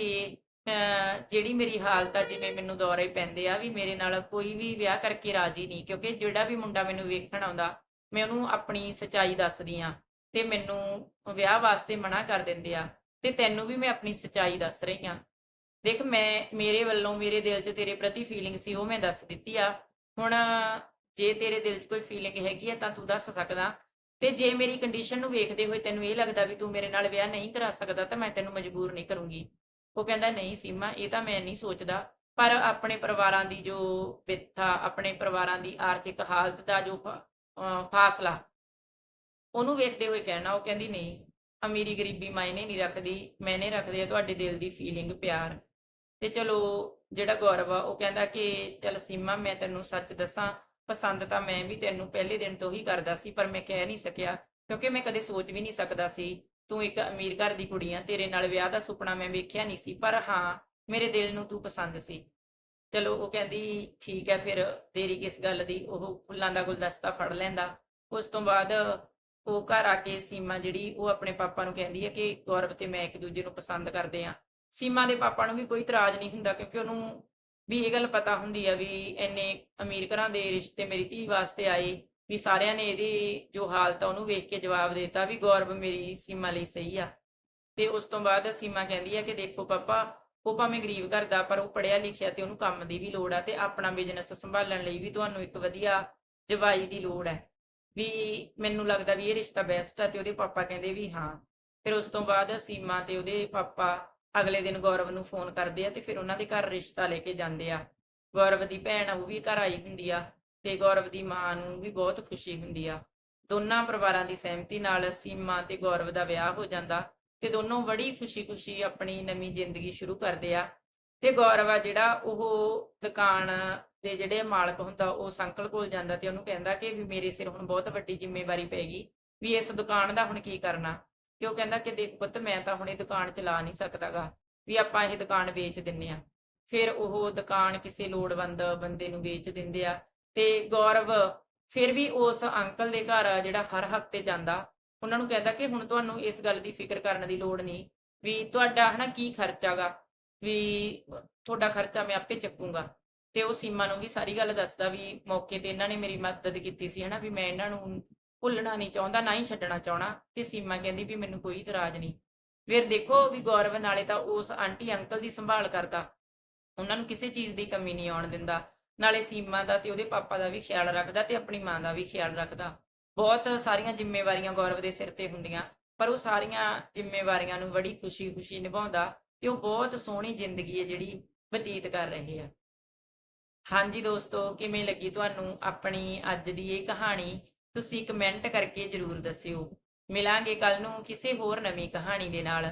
ਜਿਹੜੀ ਮੇਰੀ ਹਾਲਤ ਆ, ਜਿਵੇਂ ਮੈਨੂੰ ਦੌਰੇ ਪੈਂਦੇ ਆ, ਵੀ ਮੇਰੇ ਨਾਲ ਕੋਈ ਵੀ ਵਿਆਹ ਕਰਕੇ ਰਾਜੀ ਨਹੀਂ, ਕਿਉਂਕਿ ਜਿਹੜਾ ਵੀ ਮੁੰਡਾ ਮੈਨੂੰ ਵੇਖਣ ਆਉਂਦਾ, ਮੈਂ ਉਹਨੂੰ ਆਪਣੀ ਸਚਾਈ ਦੱਸਦੀ ਆ ਤੇ ਮੈਨੂੰ ਵਿਆਹ ਵਾਸਤੇ ਮਨਾ ਕਰ ਦਿੰਦੇ ਆ ਤੇ ਤੈਨੂੰ ਵੀ ਮੈਂ ਆਪਣੀ ਸਚਾਈ ਦੱਸ ਰਹੀ ਆ। ਦੇਖ, ਮੈਂ ਮੇਰੇ ਵੱਲੋਂ, ਮੇਰੇ ਦਿਲ 'ਚ ਤੇਰੇ ਪ੍ਰਤੀ ਫੀਲਿੰਗ ਸੀ, ਉਹ ਮੈਂ ਦੱਸ ਦਿੱਤੀ ਆ। ਹੁਣ ਜੇ ਤੇਰੇ ਦਿਲ 'ਚ ਕੋਈ ਫੀਲਿੰਗ ਹੈਗੀ ਆ, ਤਾਂ ਤੂੰ ਦੱਸ ਸਕਦਾ। ਤੇ ਜੇ ਮੇਰੀ ਕੰਡੀਸ਼ਨ ਨੂੰ ਵੇਖਦੇ ਹੋਏ ਤੈਨੂੰ ਇਹ ਲੱਗਦਾ ਵੀ ਤੂੰ ਮੇਰੇ ਨਾਲ ਵਿਆਹ ਨਹੀਂ ਕਰਾ ਸਕਦਾ, ਤਾਂ ਮੈਂ ਤੈਨੂੰ ਮਜਬੂਰ ਨਹੀਂ ਕਰੂੰਗੀ। ਉਹ ਕਹਿੰਦਾ, ਨਹੀਂ ਸੀਮਾ, ਇਹ ਤਾਂ ਮੈਂ ਨਹੀਂ ਸੋਚਦਾ। ਪਰ ਆਪਣੇ ਪਰਿਵਾਰਾਂ ਦੀ ਜੋ ਵਿਥਾ ਆਪਣੇ ਪਰਿਵਾਰਾਂ ਦੀ ਆਰਥਿਕ ਹਾਲਤ ਦਾ ਜੋ ਫਾਸਲਾ, ਉਹਨੂੰ ਵੇਖਦੇ ਹੋਏ ਕਹਿਣਾ, ਉਹ ਕਹਿੰਦੀ, ਨਹੀਂ ਅਮੀਰੀ ਗਰੀਬੀ ਮਾਇਨੇ ਨਹੀਂ ਰੱਖਦੀ, ਮੈਨੇ ਰੱਖਦੇ ਆ ਤੁਹਾਡੇ ਦਿਲ ਦੀ ਫੀਲਿੰਗ ਪਿਆਰ। ਤੇ ਚਲੋ ਜਿਹੜਾ ਗੌਰਵ ਆ, ਉਹ ਕਹਿੰਦਾ ਕਿ ਚਲ ਸੀਮਾ, ਮੈਂ ਤੈਨੂੰ ਸੱਚ ਦੱਸਾਂ, ਪਸੰਦ ਤਾਂ ਮੈਂ ਵੀ ਤੈਨੂੰ ਪਹਿਲੇ ਦਿਨ ਤੋਂ ਹੀ ਕਰਦਾ ਸੀ, ਪਰ ਮੈਂ ਕਹਿ ਨਹੀਂ ਸਕਿਆ, ਕਿਉਂਕਿ ਮੈਂ ਕਦੇ ਸੋਚ ਵੀ ਨਹੀਂ ਸਕਦਾ ਸੀ, ਤੂੰ ਇੱਕ ਅਮੀਰ ਘਰ ਦੀ ਕੁੜੀ ਆ, ਤੇਰੇ ਨਾਲ ਵਿਆਹ ਦਾ ਸੁਪਨਾ ਮੈਂ ਵੇਖਿਆ ਨਹੀਂ ਸੀ, ਪਰ ਹਾਂ, ਮੇਰੇ ਦਿਲ ਨੂੰ ਤੂੰ ਪਸੰਦ ਸੀ। ਚਲੋ ਉਹ ਕਹਿੰਦੀ, ਠੀਕ ਹੈ ਫਿਰ, ਤੇਰੀ ਕਿਸ ਗੱਲ ਦੀ, ਉਹ ਫੁੱਲਾਂ ਦਾ ਗੁਲਦਸਤਾ ਫੜ ਲੈਂਦਾ। ਉਸ ਤੋਂ ਬਾਅਦ ਉਹ ਘਰ ਆ ਕੇ ਸੀਮਾ ਜਿਹੜੀ, ਉਹ ਆਪਣੇ ਪਾਪਾ ਨੂੰ ਕਹਿੰਦੀ ਹੈ ਕਿ ਗੌਰਵ ਤੇ ਮੈਂ ਇੱਕ ਦੂਜੇ ਨੂੰ ਪਸੰਦ ਕਰਦੇ ਆ ਸੀਮਾ ਦੇ ਪਾਪਾ ਨੂੰ ਵੀ ਕੋਈ ਇਤਰਾਜ਼ ਨਹੀਂ ਹੁੰਦਾ ਕਿਉਂਕਿ ਉਹਨੂੰ ਵੀ ਇਹ ਗੱਲ ਪਤਾ ਹੁੰਦੀ ਆ ਵੀ ਇੰਨੇ ਅਮੀਰ ਘਰਾਂ ਦੇ ਰਿਸ਼ਤੇ ਮੇਰੀ ਧੀ ਵਾਸਤੇ ਆਏ, ਵੀ ਸਾਰਿਆਂ ਨੇ ਇਹਦੀ ਜੋ ਹਾਲਤ ਆ ਉਹਨੂੰ ਵੇਖ ਕੇ ਜਵਾਬ ਦਿੱਤਾ ਵੀ ਗੌਰਵ ਮੇਰੀ ਸੀਮਾ ਲਈ ਸਹੀ ਆ। ਤੇ ਉਸ ਤੋਂ ਬਾਅਦ ਸੀਮਾ ਕਹਿੰਦੀ ਆ ਕਿ ਦੇਖੋ ਪਾਪਾ, ਉਹ ਭਾਵੇਂ ਗਰੀਬ ਘਰ ਦਾ ਪਰ ਉਹ ਪੜਿਆ ਲਿਖਿਆ ਤੇ ਉਹਨੂੰ ਕੰਮ ਦੀ ਵੀ ਲੋੜ ਆ ਤੇ ਆਪਣਾ ਬਿਜ਼ਨਸ ਸੰਭਾਲਣ ਲਈ ਵੀ ਤੁਹਾਨੂੰ ਇੱਕ ਵਧੀਆ ਜਵਾਈ ਦੀ ਲੋੜ ਹੈ ਵੀ ਮੈਨੂੰ ਲੱਗਦਾ ਵੀ ਇਹ ਰਿਸ਼ਤਾ ਬੈਸਟ ਆ ਤੇ ਉਹਦੇ ਪਾਪਾ ਕਹਿੰਦੇ ਵੀ ਹਾਂ। ਫਿਰ ਉਸ ਤੋਂ ਬਾਅਦ ਸੀਮਾ ਤੇ ਉਹਦੇ ਪਾਪਾ ਅਗਲੇ ਦਿਨ ਗੌਰਵ ਨੂੰ ਫੋਨ ਕਰਦੇ ਆ ਤੇ ਫਿਰ ਉਹਨਾਂ ਦੇ ਘਰ ਰਿਸ਼ਤਾ ਲੈ ਕੇ ਜਾਂਦੇ ਆ। ਗੌਰਵ ਦੀ ਭੈਣ ਉਹ ਵੀ ਘਰ ਆਈ ਹੁੰਦੀ ਆ ਤੇ ਗੌਰਵ ਦੀ ਮਾਂ ਨੂੰ ਵੀ ਬਹੁਤ ਖੁਸ਼ੀ ਹੁੰਦੀ ਆ। ਦੋਨਾਂ ਪਰਿਵਾਰਾਂ ਦੀ ਸਹਿਮਤੀ ਨਾਲ ਸੀਮਾ ਤੇ ਗੌਰਵ ਦਾ ਵਿਆਹ ਹੋ ਜਾਂਦਾ ਤੇ ਦੋਨੋਂ ਬੜੀ ਖੁਸ਼ੀ-ਖੁਸ਼ੀ ਆਪਣੀ ਨਵੀਂ ਜ਼ਿੰਦਗੀ ਸ਼ੁਰੂ ਕਰਦੇ ਆ। ਤੇ ਗੌਰਵ ਆ ਜਿਹੜਾ ਉਹ ਦੁਕਾਨ ਦੇ ਜਿਹੜੇ ਮਾਲਕ ਹੁੰਦਾ, ਉਹ ਸੰਕਲ ਕੋਲ ਜਾਂਦਾ ਤੇ ਉਹਨੂੰ ਕਹਿੰਦਾ ਕਿ ਵੀ ਮੇਰੇ ਸਿਰ ਹੁਣ ਬਹੁਤ ਵੱਡੀ ਜ਼ਿੰਮੇਵਾਰੀ ਪੈ ਗਈ ਵੀ ਇਸ ਦੁਕਾਨ ਦਾ ਹੁਣ ਕੀ ਕਰਨਾ। ਤੇ ਉਹ ਕਹਿੰਦਾ ਕਿ ਦੇਖ ਪੁੱਤ, ਮੈਂ ਤਾਂ ਹੁਣ ਇਹ ਦੁਕਾਨ ਚਲਾ ਨਹੀਂ ਸਕਦਾਗਾ, ਵੀ ਆਪਾਂ ਇਹ ਦੁਕਾਨ ਵੇਚ ਦਿੰਨੇ ਆ। ਫਿਰ ਉਹ ਦੁਕਾਨ ਕਿਸੇ ਲੋੜਵੰਦ ਬੰਦੇ ਨੂੰ ਵੇਚ ਦਿੰਦੇ ਆ ਤੇ ਗੌਰਵ ਫਿਰ ਵੀ ਉਸ ਅੰਕਲ ਦੇ ਘਰ ਜਿਹੜਾ ਹਰ ਹਫ਼ਤੇ ਜਾਂਦਾ, ਉਹਨਾਂ ਨੂੰ ਕਹਿੰਦਾ ਕਿ ਹੁਣ ਤੁਹਾਨੂੰ ਇਸ ਗੱਲ ਦੀ ਫਿਕਰ ਕਰਨ ਦੀ ਲੋੜ ਨਹੀਂ, ਵੀ ਤੁਹਾਡਾ ਹਨਾ ਕੀ ਖਰਚਾਗਾ, ਵੀ ਤੁਹਾਡਾ ਖਰਚਾ ਮੈਂ ਆਪੇ ਚੱਕੂੰਗਾ। ਤੇ ਉਹ ਸੀਮਾ ਨੂੰ ਵੀ ਸਾਰੀ ਗੱਲ ਦੱਸਦਾ ਵੀ ਮੌਕੇ ਤੇ ਇਹਨਾਂ ਨੇ ਮੇਰੀ ਮਦਦ ਕੀਤੀ ਸੀ ਹਨਾ, ਵੀ ਮੈਂ ਇਹਨਾਂ ਨੂੰ ਭੁੱਲਣਾ ਨਹੀਂ ਚਾਹੁੰਦਾ, ਨਾ ਹੀ ਛੱਡਣਾ ਚਾਹਣਾ ਤੇ ਸੀਮਾ ਕਹਿੰਦੀ ਵੀ ਮੈਨੂੰ ਕੋਈ ਇਤਰਾਜ਼ ਨਹੀਂ। ਫਿਰ ਦੇਖੋ ਵੀ ਗੌਰਵ ਨਾਲੇ ਤਾਂ ਉਸ ਆਂਟੀ, ਅੰਕਲ ਦੀ ਸੰਭਾਲ ਕਰਦਾ। ਉਹਨਾਂ ਨੂੰ ਕਿਸੇ ਚੀਜ਼ ਦੀ ਕਮੀ ਨਹੀਂ ਆਉਣ ਦਿੰਦਾ। ਨਾਲੇ ਸੀਮਾ ਦਾ ਤੇ ਉਹਦੇ ਪਾਪਾ ਦਾ ਵੀ ਖਿਆਲ ਰੱਖਦਾ ਤੇ ਆਪਣੀ ਮਾਂ ਦਾ ਵੀ ਖਿਆਲ ਰੱਖਦਾ। ਬਹੁਤ ਸਾਰੀਆਂ ਜ਼ਿੰਮੇਵਾਰੀਆਂ ਗੌਰਵ ਦੇ ਸਿਰ ਤੇ ਹੁੰਦੀਆਂ, ਪਰ ਉਹ ਸਾਰੀਆਂ ਜ਼ਿੰਮੇਵਾਰੀਆਂ ਨੂੰ ਬੜੀ ਖੁਸ਼ੀ-ਖੁਸ਼ੀ ਨਿਭਾਉਂਦਾ ਤੇ ਉਹ ਬਹੁਤ ਸੋਹਣੀ ਜ਼ਿੰਦਗੀ ਹੈ ਜਿਹੜੀ ਬਤੀਤ ਕਰ ਰਹੇ ਆ ਹਾਂਜੀ ਦੋਸਤੋ, ਕਿਵੇਂ ਲੱਗੀ ਤੁਹਾਨੂੰ ਆਪਣੀ ਅੱਜ ਦੀ ਇਹ ਕਹਾਣੀ? ਤੁਸੀਂ ਕਮੈਂਟ ਕਰਕੇ ਜਰੂਰ ਦੱਸਿਓ। ਮਿਲਾਂਗੇ ਕੱਲ ਨੂੰ ਕਿਸੇ ਹੋਰ ਨਵੀਂ ਕਹਾਣੀ ਦੇ ਨਾਲ।